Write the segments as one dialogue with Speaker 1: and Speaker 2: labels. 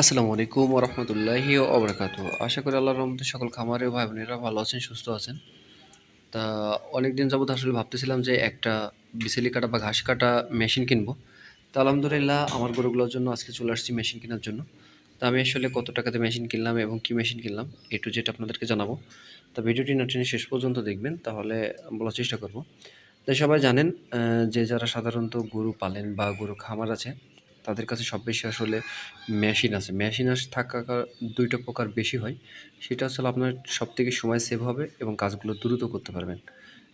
Speaker 1: আসসালামু আলাইকুম রহমতুল্লাহি ওবরাকাতু। আশা করি আল্লাহর রহমতে সকল খামারে ভাই বোনেরা ভালো আছেন, সুস্থ আছেন। তা অনেক দিন যাবত আসলে ভাবতেছিলাম যে একটা বিসেলি কাটা বা ঘাস কাটা মেশিন কিনবো। তা আলহামদুলিল্লাহ আমার গরুগুলোর জন্য আজকে চলে আসছি মেশিন কেনার জন্য। তা আমি আসলে কত টাকাতে মেশিন কিনলাম এবং কি মেশিন কিনলাম এ টু আপনাদেরকে জানাব। তা ভিডিওটি না টেনে শেষ পর্যন্ত দেখবেন, তাহলে বলার চেষ্টা করব। তাই সবাই জানেন যে যারা সাধারণত গরু পালেন বা গরু খামার আছে তাদের কাছে সব বেশি আসলে মেশিন আছে। মেশিন আস থাকা দুইটা প্রকার বেশি হয়। সেটা আসলে আপনার সব থেকে সময় সেভ হবে এবং কাজগুলো দ্রুত করতে পারবেন।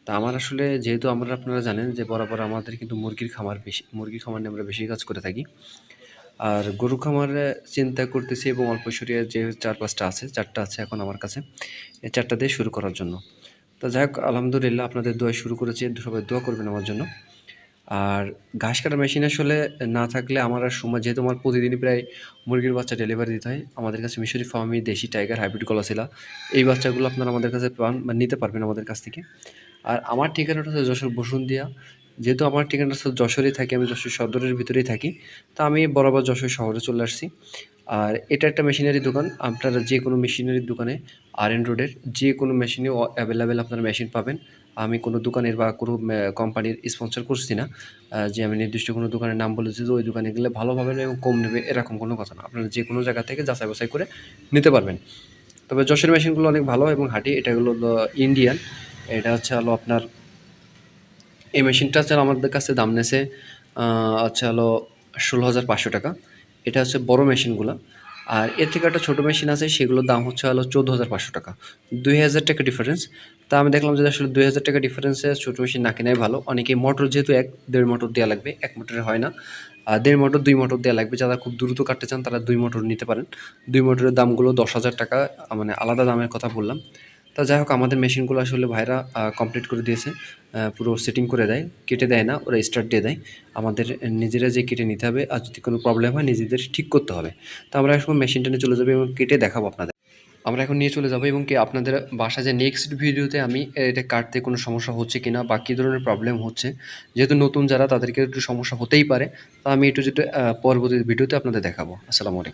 Speaker 1: তা আমার আসলে যেহেতু আমরা আপনারা জানেন যে বরাবর আমাদের কিন্তু মুরগির খামার বেশি মুরগির খামার নিয়ে আমরা বেশি কাজ করে থাকি। আর গরু খামারে চিন্তা করতেছি এবং অল্প সরিয়ে যে চার পাঁচটা আছে চারটা আছে এখন আমার কাছে। এই চারটা দিয়ে শুরু করার জন্য। তো যাই হোক, আলহামদুলিল্লাহ আপনাদের দোয়া শুরু করেছি। সবাই দোয়া করবেন আমার জন্য। আর ঘাস কাটার মেশিন আসলে না থাকলে আমার আর সময়, যেহেতু আমার প্রতিদিনই প্রায় মুরগির বাচ্চা ডেলিভারি দিতে হয়, আমাদের কাছে মিশরি ফার্মি দেশি টাইগার হাইব্রিড গলাশিলা এই বাচ্চাগুলো আপনারা আমাদের কাছে পান, বা নিতে পারবেন আমাদের কাছ থেকে। আর আমার ঠিকানাটা হচ্ছে যশোর বসুন্দিয়া যেহেতু আমার ঠিকানাটা হচ্ছে যশোরেই থাকি, আমি যশোর সদরের ভিতরেই থাকি, তা আমি বরাবর যশোর শহরে চলে আসছি। আর এটা একটা মেশিনারি দোকান, আপনারা যে কোনো মেশিনারির দোকানে আর এন রোডের যে কোনো মেশিনে অ্যাভেলেবেল আপনারা মেশিন পাবেন। আমি কোনো দোকানের বা কোনো কোম্পানির স্পন্সর করছি না যে আমি নির্দিষ্ট কোনো দোকানের নাম বলেছি যে ওই দোকানে গেলে ভালো এবং কম নেবে এরকম কোনো কথা না। আপনারা যে কোনো জায়গা থেকে যাচাই বাছাই করে নিতে পারবেন। তবে যশের মেশিনগুলো অনেক ভালো এবং হাঁটি, এটা হলো ইন্ডিয়ান। এটা হচ্ছে হলো আপনার, এই মেশিনটা হচ্ছে আমাদের কাছে দাম নেছে আচ্ছা হলো ষোলো হাজার পাঁচশো টাকা। এটা হচ্ছে বড় মেশিনগুলো। আর এর থেকে একটা ছোটো মেশিন আছে, সেগুলোর দাম হচ্ছে হলো চোদ্দ হাজার পাঁচশো টাকা। দুই হাজার টাকা ডিফারেন্স তা আমি দেখলাম যে আসলে দুই হাজার টাকা ডিফারেন্সে ছোটো মেশিন না কেনাই ভালো। অনেকে মোটর যেহেতু এক, দেড় মোটর দেওয়া লাগবে, এক মোটরে হয় না। আর দেড় মোটর দুই মোটর দেওয়া লাগবে। যারা খুব দ্রুত কাটতে চান, তারা দুই মোটর নিতে পারেন। দুই মোটরের দামগুলো দশ হাজার টাকা মানে আলাদা দামের কথা বললাম। তা যাই হোক, আমাদের মেশিনগুলো আসলে ভাইরা কমপ্লিট করে দিয়েছে। পুরো সেটিং করে দেয়। কেটে দেয় না, ওরা স্টার্ট দিয়ে দেয়। আমাদের নিজেরা যে কেটে নিতে হবে, আর যদি কোনো প্রবলেম হয়, নিজেদের ঠিক করতে হবে। তা আমরা এখন মেশিনটা নিয়ে চলে যাব এবং কেটে দেখাবো আপনাদের। আমরা এখন নিয়ে চলে যাব এবং কি আপনাদের বাসা যে নেক্সট ভিডিওতে আমি এটা কাটতে কোনো সমস্যা হচ্ছে কি না বা কী ধরনের প্রবলেম হচ্ছে, যেহেতু নতুন যারা তাদেরকে একটু সমস্যা হতেই পারে, তা আমি একটু যেটা পরবর্তী ভিডিওতে আপনাদের দেখাবো। আসসালামু আলাইকুম।